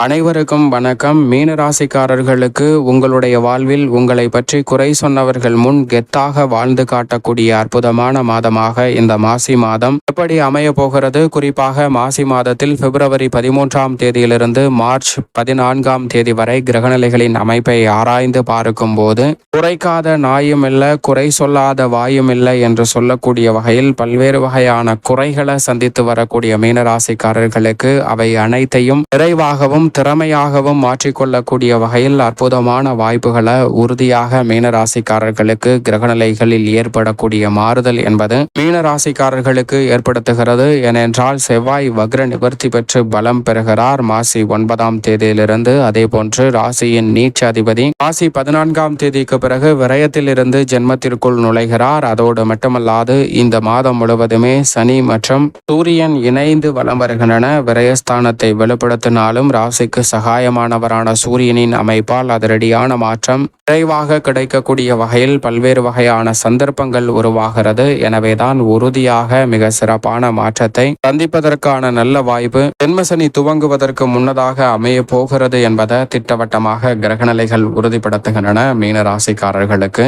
அனைவருக்கும் வணக்கம். மீன ராசிக்காரர்களுக்கு உங்களுடைய வாழ்வில் உங்களை பற்றி குறை சொன்னவர்கள் முன் கெத்தாக வாழ்ந்து காட்டக்கூடிய அற்புதமான மாதமாக இந்த மாசி மாதம் எப்படி அமைய போகிறது? குறிப்பாக மாசி மாதத்தில் பிப்ரவரி பதிமூன்றாம் தேதியிலிருந்து மார்ச் பதினான்காம் தேதி வரை கிரகநிலைகளின் அமைப்பை ஆராய்ந்து பார்க்கும் போது குறைக்காத நாயும் இல்லை குறை சொல்லாத வாயும் இல்லை என்று சொல்லக்கூடிய வகையில் பல்வேறு வகையான குறைகளை சந்தித்து வரக்கூடிய மீனராசிக்காரர்களுக்கு அவை அனைத்தையும் நிறைவாகவும் திறமையாகவும் மாற்றிக்கொள்ளக்கூடிய வகையில் அற்புதமான வாய்ப்புகளை உறுதியாக மீனராசிக்காரர்களுக்கு கிரகநிலைகளில் ஏற்படக்கூடிய மாறுதல் என்பது மீனராசிக்காரர்களுக்கு ஏற்படுத்துகிறது. ஏனென்றால் செவ்வாய் வக்ர நிவர்த்தி பெற்று பலம் பெறுகிறார். மாசி ஒன்பதாம் தேதியிலிருந்து அதே போன்று ராசியின் நீச்ச அதிபதி மாசி பதினான்காம் தேதிக்கு பிறகு விரயத்தில் இருந்து ஜென்மத்திற்குள் நுழைகிறார். அதோடு மட்டுமல்லாது இந்த மாதம் முழுவதுமே சனி மற்றும் சூரியன் இணைந்து வலம் வருகின்றன. விரயஸ்தானத்தை வெளிப்படுத்தினாலும் ராசி ராசிக்கு சகாயமானவரான சூரியனின் அமைப்பால் அதிரடியான மாற்றம் விரைவாக கிடைக்கக்கூடிய வகையில் பல்வேறு வகையான சந்தர்ப்பங்கள் உருவாகிறது. எனவேதான் உறுதியாக மிக சிறப்பான மாற்றத்தை சந்திப்பதற்கான நல்ல வாய்ப்பு ஜென்மசனி துவங்குவதற்கு முன்னதாக அமைய போகிறது என்பதை திட்டவட்டமாக கிரகநிலைகள் உறுதிப்படுத்துகின்றன மீன ராசிக்காரர்களுக்கு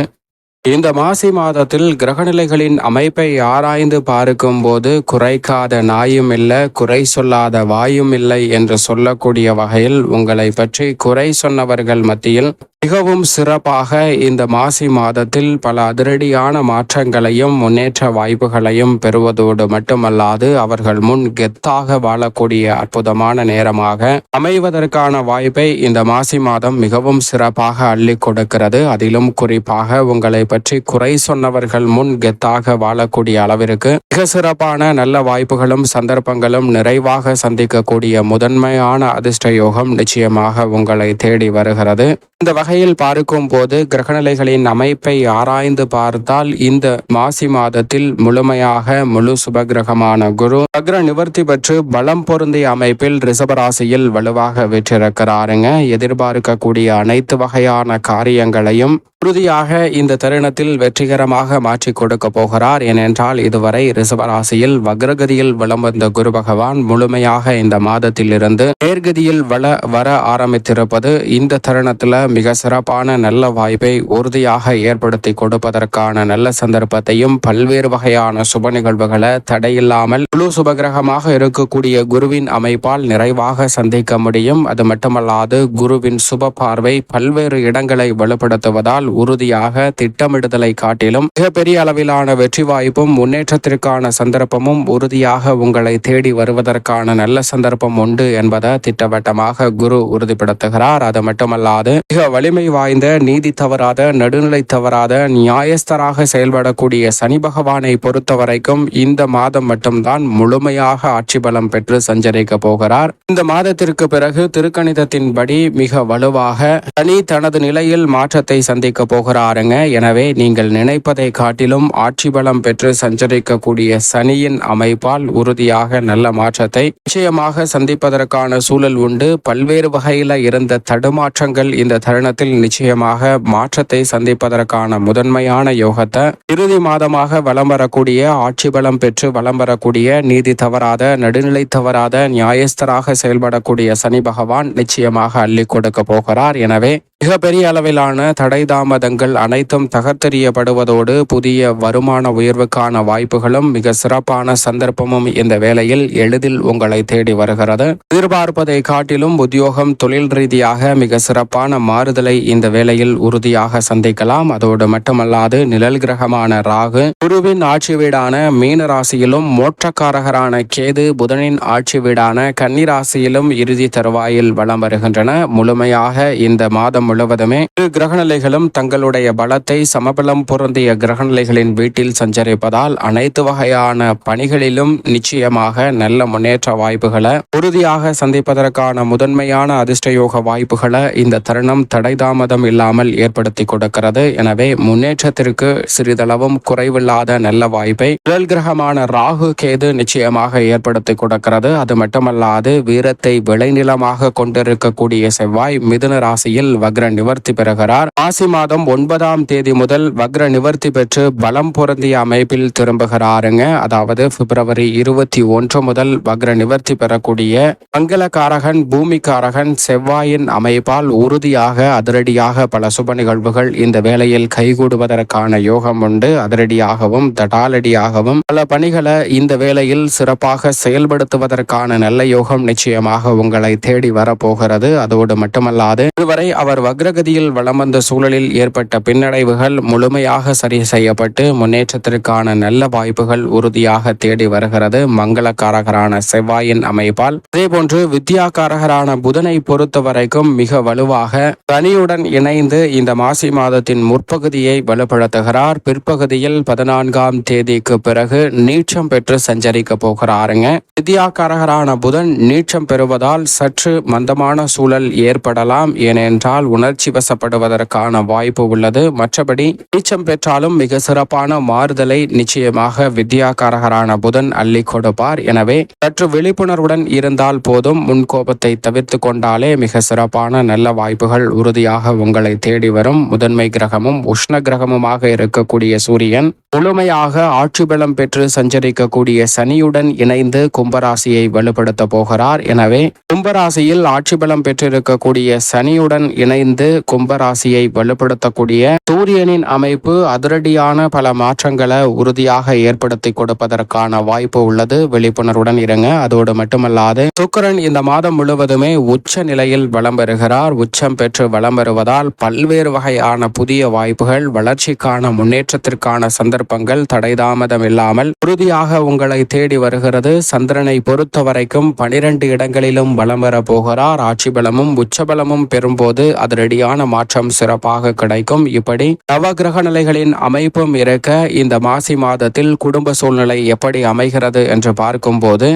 இந்த மாசி மாதத்தில் கிரகநிலைகளின் அமைப்பை ஆராய்ந்து பார்க்கும் போது குறைக்காத நாயும் இல்லை குறை சொல்லாத வாயும் இல்லை என்று சொல்லக்கூடிய வகையில் உங்களை பற்றி குறை சொன்னவர்கள் மத்தியில் மிகவும் சிறப்பாக இந்த மாசி மாதத்தில் பல அதிரடியான மாற்றங்களையும் முன்னேற்ற வாய்ப்புகளையும் பெறுவதோடு மட்டுமல்லாது அவர்கள் முன் கெத்தாக வாழக்கூடிய அற்புதமான நேரமாக அமைவதற்கான வாய்ப்பை இந்த மாசி மாதம் மிகவும் சிறப்பாக அள்ளி கொடுக்கிறது. அதிலும் குறிப்பாக உங்களை பற்றி குறை சொன்னவர்கள் முன் கெத்தாக வாழக்கூடிய அளவிற்கு மிக சிறப்பான நல்ல வாய்ப்புகளும் சந்தர்ப்பங்களும் நிறைவாக சந்திக்கக்கூடிய முதன்மையான அதிர்ஷ்ட யோகம் நிச்சயமாக உங்களை தேடி வருகிறது. இந்த வகையில் பார்க்கும் போது கிரகநிலைகளின் அமைப்பை ஆராய்ந்து பார்த்தால் இந்த மாசி மாதத்தில் முழுமையாக முழு சுபகிரகமான குரு அக்ர நிவர்த்தி பெற்று பலம் பொருந்திய அமைப்பில் ரிசபராசியில் வலுவாக வெற்றிருக்கிறாருங்க. எதிர்பார்க்கக்கூடிய அனைத்து வகையான காரியங்களையும் உறுதியாக இந்த தருணத்தில் வெற்றிகரமாக மாற்றி கொடுக்க போகிறார். ஏனென்றால் இதுவரை ரிசவராசியில் வக்ரகதியில் வலம் வந்த குரு பகவான் முழுமையாக இந்த மாதத்தில் இருந்து நேர்கதியில் வள வர ஆரம்பித்திருப்பது இந்த தருணத்துல மிக சிறப்பான நல்ல வாய்ப்பை உறுதியாக ஏற்படுத்தி கொடுப்பதற்கான நல்ல சந்தர்ப்பத்தையும் பல்வேறு வகையான சுப நிகழ்வுகளை தடையில்லாமல் முழு சுபகிரகமாக இருக்கக்கூடிய குருவின் அமைப்பால் நிறைவாக சந்திக்க முடியும். அது மட்டுமல்லாது குருவின் சுப பார்வை பல்வேறு இடங்களை வலுப்படுத்துவதால் உறுதியாக திட்டமிடுதலை காட்டிலும் மிகப்பெரிய அளவிலான வெற்றி வாய்ப்பும் முன்னேற்றத்திற்கான சந்தர்ப்பமும் உறுதியாக உங்களை தேடி வருவதற்கான நல்ல சந்தர்ப்பம் உண்டு என்பதை திட்டவட்டமாக குரு உறுதிப்படுத்துகிறார். அது மட்டுமல்லாது மிக வலிமை வாய்ந்த நீதி தவறாத நடுநிலை தவறாத நியாயஸ்தராக செயல்படக்கூடிய சனி பகவானை பொறுத்த வரைக்கும் இந்த மாதம் மட்டும்தான் முழுமையாக ஆட்சி பலம் பெற்று சஞ்சரிக்க போகிறார். இந்த மாதத்திற்கு பிறகு திருக்கணிதத்தின்படி மிக வலுவாக சனி தனது நிலையில் மாற்றத்தை சந்திக்க போகிறாருங்க. எனவே நீங்கள் நினைப்பதை காட்டிலும் ஆட்சி பலம் பெற்று சஞ்சரிக்கக்கூடிய சனியின் அமைப்பால் உறுதியாக நல்ல மாற்றத்தை நிச்சயமாக சந்திப்பதற்கான சூழல் உண்டு. பல்வேறு வகையில இருந்த தடுமாற்றங்கள் இந்த தருணத்தில் நிச்சயமாக மாற்றத்தை சந்திப்பதற்கான முதன்மையான யோகத்தை இறுதி மாதமாக வலம் வரக்கூடிய ஆட்சி பலம் பெற்று வலம் வரக்கூடிய நீதி தவறாத நடுநிலை தவறாத நியாயஸ்தராக செயல்படக்கூடிய சனி பகவான் நிச்சயமாக அள்ளி கொடுக்க போகிறார். எனவே மிகப்பெரிய அளவிலான தடை தாமதங்கள் அனைத்தும் தகர்த்தெறியப்படுவதோடு புதிய வருமான உயர்வுக்கான வாய்ப்புகளும் மிக சிறப்பான சந்தர்ப்பமும் இந்த வேளையில் எளிதில் உங்களை தேடி வருகிறது. எதிர்பார்ப்பதை காட்டிலும் உத்தியோகம் தொழில் ரீதியாக மிக சிறப்பான மாறுதலை இந்த வேளையில் உறுதியாக சந்திக்கலாம். அதோடு மட்டுமல்லாது நிழல் கிரகமான ராகு குருவின் ஆட்சி வீடான மீன ராசியிலும் மோற்றக்காரகரான கேது புதனின் ஆட்சி வீடான கன்னி ராசியிலும் இறுதி தருவாயில் வலம் வருகின்றன. முழுமையாக இந்த மாதம் முழுவதுமே இரு கிரகநிலைகளும் தங்களுடைய பலத்தை சமபலம் பொருந்திய கிரகநிலைகளின் வீட்டில் சஞ்சரிப்பதால் அனைத்து வகையான பணிகளிலும் நிச்சயமாக நல்ல முன்னேற்ற வாய்ப்புகளை உறுதியாக சந்திப்பதற்கான முதன்மையான அதிர்ஷ்டயோக வாய்ப்புகளை இந்த தருணம் தடை தாமதம் இல்லாமல் ஏற்படுத்தி கொடுக்கிறது. எனவே முன்னேற்றத்திற்கு சிறிதளவும் குறைவில்லாத நல்ல வாய்ப்பை முதல் கிரகமான ராகு கேது நிச்சயமாக ஏற்படுத்தி கொடுக்கிறது. அது மட்டுமல்லாது வீரத்தை விளைநிலமாக கொண்டிருக்கக்கூடிய செவ்வாய் மிதுன ராசியில் வக்ர வக்ர நிவர்த்தி பெறுகிறார். மாசி மாதம் ஒன்பதாம் தேதி முதல் வக்ர நிவர்த்தி பெற்று பலம் பொருந்திய அமைப்பில் திரும்புகிறாருங்க. அதாவது பிப்ரவரி இருபத்தி ஒன்று முதல் வக்ர நிவர்த்தி பெறக்கூடிய மங்களக்காரகன் பூமிக்காரகன் செவ்வாயின் அமைப்பால் உறுதியாக அதிரடியாக பல சுப நிகழ்வுகள் இந்த வேளையில் கைகூடுவதற்கான யோகம் உண்டு. அதிரடியாகவும் தடாலடியாகவும் பல பணிகளை இந்த வேளையில் சிறப்பாக செயல்படுத்துவதற்கான நல்ல யோகம் நிச்சயமாக உங்களை தேடி வரப்போகிறது. அதோடு மட்டுமல்லாது இதுவரை அவர் வக்ரகதியில் வளம் வந்த சூழலில் ஏற்பட்ட பின்னடைவுகள் முழுமையாக சரி செய்யப்பட்டு முன்னேற்றத்திற்கான நல்ல வாய்ப்புகள் உறுதியாக தேடி வருகிறது. மங்களக்காரகரான செவ்வாயின் அமைப்பால். அதேபோன்று வித்யாக்காரகரான புதனை பொறுத்த வரைக்கும் மிக வலுவாக சனியுடன் இணைந்து இந்த மாசி மாதத்தின் முற்பகுதியை வலுப்படுத்துகிறார். பிற்பகுதியில் பதினான்காம் தேதிக்கு பிறகு நீச்சம் பெற்று சஞ்சரிக்க போகிறாருங்க. வித்யாக்காரகரான புதன் நீச்சம் பெறுவதால் சற்று மந்தமான சூழல் ஏற்படலாம். ஏனென்றால் உணர்ச்சி வசப்படுவதற்கான வாய்ப்பு உள்ளது. மற்றபடி நீச்சம் பெற்றாலும் மிக சிறப்பான மாறுதலை நிச்சயமாக வித்யாகாரகரான புதன் அள்ளி கொடுப்பார். எனவே சற்று விழிப்புணர்வுடன் இருந்தால் போதும். முன்கோபத்தை தவிர்த்து கொண்டாலே மிக சிறப்பான நல்ல வாய்ப்புகள் உறுதியாக உங்களை தேடி வரும். முதன்மை கிரகமும் உஷ்ண கிரகமுமாக இருக்கக்கூடிய சூரியன் முழுமையாக ஆட்சி பலம் பெற்று சஞ்சரிக்கக்கூடிய சனியுடன் இணைந்து கும்பராசியை வலுப்படுத்த போகிறார். எனவே கும்பராசியில் ஆட்சி பலம் பெற்றிருக்கக்கூடிய சனியுடன் இணைந்து கும்பராசியை வலுப்படுத்தக்கூடிய சூரியனின் அமைப்பு அதிரடியான பல மாற்றங்களை உறுதியாக ஏற்படுத்தி கொடுப்பதற்கான வாய்ப்பு உள்ளது. விழிப்புணர்வுடன் இருங்க. அதோடு மட்டுமல்லாது சுக்கரன் இந்த மாதம் முழுவதுமே உச்ச நிலையில் வளம் பெறுகிறார். உச்சம் பெற்று வளம் வருவதால் பல்வேறு வகையான புதிய வாய்ப்புகள் வளர்ச்சிக்கான முன்னேற்றத்திற்கான சந்தர்ப்பங்கள் தடைதாமதம் இல்லாமல் உறுதியாக உங்களை தேடி வருகிறது. சந்திரனை பொறுத்த வரைக்கும் பனிரெண்டு இடங்களிலும் வலம் வர போகிறார். ஆட்சி பலமும் உச்சபலமும் பெறும்போது அதிரடியான மாற்றம் சிறப்பாக கிடைக்கும். இப்படி நவகிரக நிலைகளின் அமைப்பும் இருக்க இந்த மாசி மாதத்தில் குடும்ப சூழ்நிலை எப்படி அமைகிறது என்று பார்க்கும்போது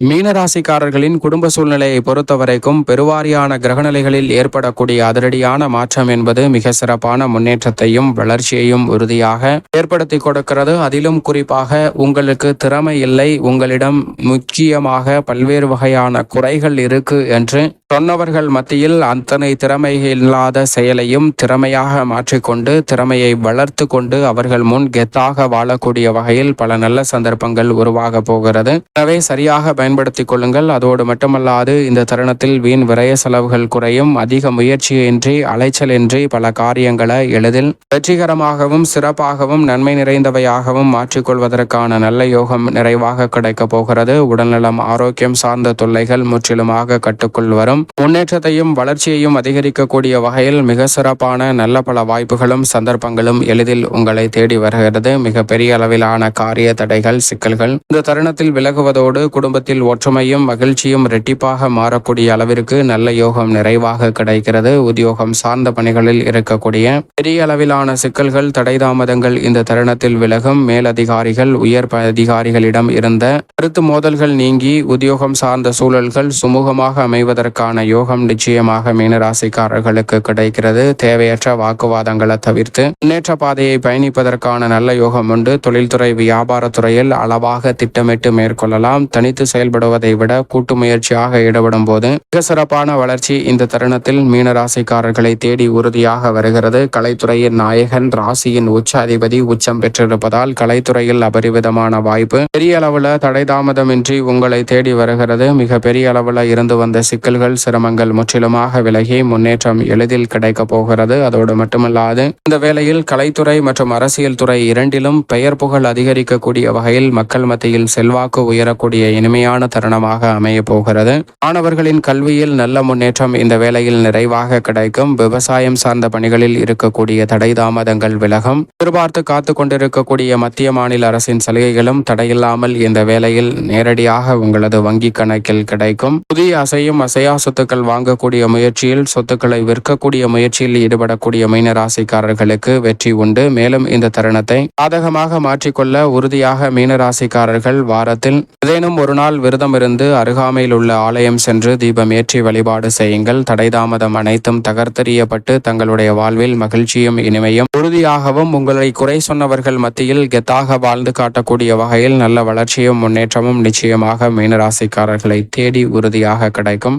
மீனராசிக்காரர்களின் குடும்ப சூழ்நிலையை பொறுத்தவரைக்கும் பெருவாரியான கிரகநிலைகளில் ஏற்படக்கூடிய அதிரடியான மாற்றம் என்பது மிக சிறப்பான முன்னேற்றத்தையும் வளர்ச்சியையும் உறுதியாக ஏற்படுத்தி கொடுக்கிறது. அதிலும் குறிப்பாக உங்களுக்கு திறமை இல்லை உங்களிடம் முக்கியமாக பல்வேறு வகையான குறைகள் இருக்கு என்று சொன்னவர்கள் மத்தியில் அத்தனை திறமை இல்லாத செயலையும் திறமையாக மாற்றிக்கொண்டு திறமையை வளர்த்து கொண்டு அவர்கள் முன் கெத்தாக வாழக்கூடிய வகையில் பல நல்ல சந்தர்ப்பங்கள் உருவாக போகிறது. எனவே சரியாக பயன்படுத்திக் கொள்ளுங்கள். அதோடு மட்டுமல்லாது இந்த தருணத்தில் வீண் விரய செலவுகள் குறையும். அதிக முயற்சியின்றி அலைச்சலின்றி பல காரியங்களை எளிதில் வெற்றிகரமாகவும் சிறப்பாகவும் நன்மை நிறைந்தவையாகவும் மாற்றிக்கொள்வதற்கான நல்ல யோகம் நிறைவாக கிடைக்கப் போகிறது. உடல்நலம் ஆரோக்கியம் சார்ந்த தொல்லைகள் முற்றிலுமாக கட்டுக்குள் வரும். முன்னேற்றத்தையும் வளர்ச்சியையும் அதிகரிக்கக்கூடிய வகையில் மிக சிறப்பான நல்ல பல வாய்ப்புகளும் சந்தர்ப்பங்களும் எளிதில் உங்களை தேடி வருகிறது. மிக பெரிய அளவிலான காரிய தடைகள் சிக்கல்கள். இந்த தருணத்தில் விலகுவதோடு குடும்பத்தில் ஒற்றுமையும் மகிழ்ச்சியும் ரெட்டிப்பாக மாறக்கூடிய அளவிற்கு நல்ல யோகம் நிறைவாக கிடைக்கிறது. உத்தியோகம் சார்ந்த பணிகளில் இருக்கக்கூடிய பெரிய அளவிலான சிக்கல்கள் தடை தாமதங்கள் இந்த தருணத்தில் விலகும். மேலதிகாரிகள் உயர் அதிகாரிகளிடம் இருந்த கருத்து மோதல்கள் நீங்கி உத்தியோகம் சார்ந்த சூழல்கள் சுமூகமாக அமைவதற்கான யோகம் நிச்சயமாக மீனராசிக்காரர்களுக்கு கிடைக்கிறது. தேவையற்ற வாக்குவாதங்களை தவிர்த்து முன்னேற்ற பாதையை பயணிப்பதற்கான நல்ல யோகம் உண்டு. தொழில்துறை வியாபாரத்துறையில் அளவாக திட்டமிட்டு மேற்கொள்ளலாம். தனித்து செயல்படுவதை விட கூட்டு முயற்சியாக ஈடுபடும் போது மிக சிறப்பான வளர்ச்சி இந்த தருணத்தில் மீனராசிக்காரர்களை தேடி உறுதியாக வருகிறது. கலைத்துறையின் நாயகன் ராசியின் உச்ச அதிபதி உச்சம் பெற்றிருப்பதால் கலைத்துறையில் அபரிவிதமான வாய்ப்பு பெரிய அளவுல தடை தாமதமின்றி உங்களை தேடி வருகிறது. மிக பெரிய அளவுல இருந்து வந்த சிக்கல்கள் சிரமங்கள் முற்றிலுமாக விலகி முன்னேற்றம் எளிதில் கிடைக்கப் போகிறது. அதோடு மட்டுமல்லாது இந்த வேளையில் கலைத்துறை மற்றும் அரசியல் துறை இரண்டிலும் பெயர் புகழ் அதிகரிக்கக்கூடிய வகையில் மக்கள் மத்தியில் செல்வாக்கு உயரக்கூடிய இனிமையான தருணமாக அமைய போகிறது. மாணவர்களின் கல்வியில் நல்ல முன்னேற்றம் இந்த வேளையில் நிறைவாக கிடைக்கும். விவசாயம் சார்ந்த பணிகளில் இருக்கக்கூடிய தடை தாமதங்கள் விலகும். எதிர்பார்த்து காத்து கொண்டிருக்கக்கூடிய மத்திய மாநில அரசின் சலுகைகளும் தடையில்லாமல் இந்த வேளையில் நேரடியாக உங்களது வங்கி கணக்கில் கிடைக்கும். புதிய அசையும் அசையா சொத்துக்கள் வாங்கக்கூடிய முயற்சியில் சொத்துக்களை விற்கக்கூடிய முயற்சியில் ஈடுபடக்கூடிய மீனராசிக்காரர்களுக்கு வெற்றி உண்டு. மேலும் இந்த தருணத்தை சாதகமாக மாற்றிக்கொள்ள உறுதியாக மீனராசிக்காரர்கள் வாரத்தில் ஏதேனும் ஒரு நாள் விரதம் இருந்து அருகாமையில் உள்ள ஆலயம் சென்று தீபம் ஏற்றி வழிபாடு செய்யுங்கள். தடைதாமதம் அனைத்தும் தகர்த்தெறியப்பட்டு தங்களுடைய வாழ்வில் மகிழ்ச்சியும் இனிமையும் உறுதியாகவும் உங்களை குறை சொன்னவர்கள் மத்தியில் கெத்தாக வாழ்ந்து காட்டக்கூடிய வகையில் நல்ல வளர்ச்சியும் முன்னேற்றமும் நிச்சயமாக மீனராசிக்காரர்களை தேடி உறுதியாக கிடைக்கும்.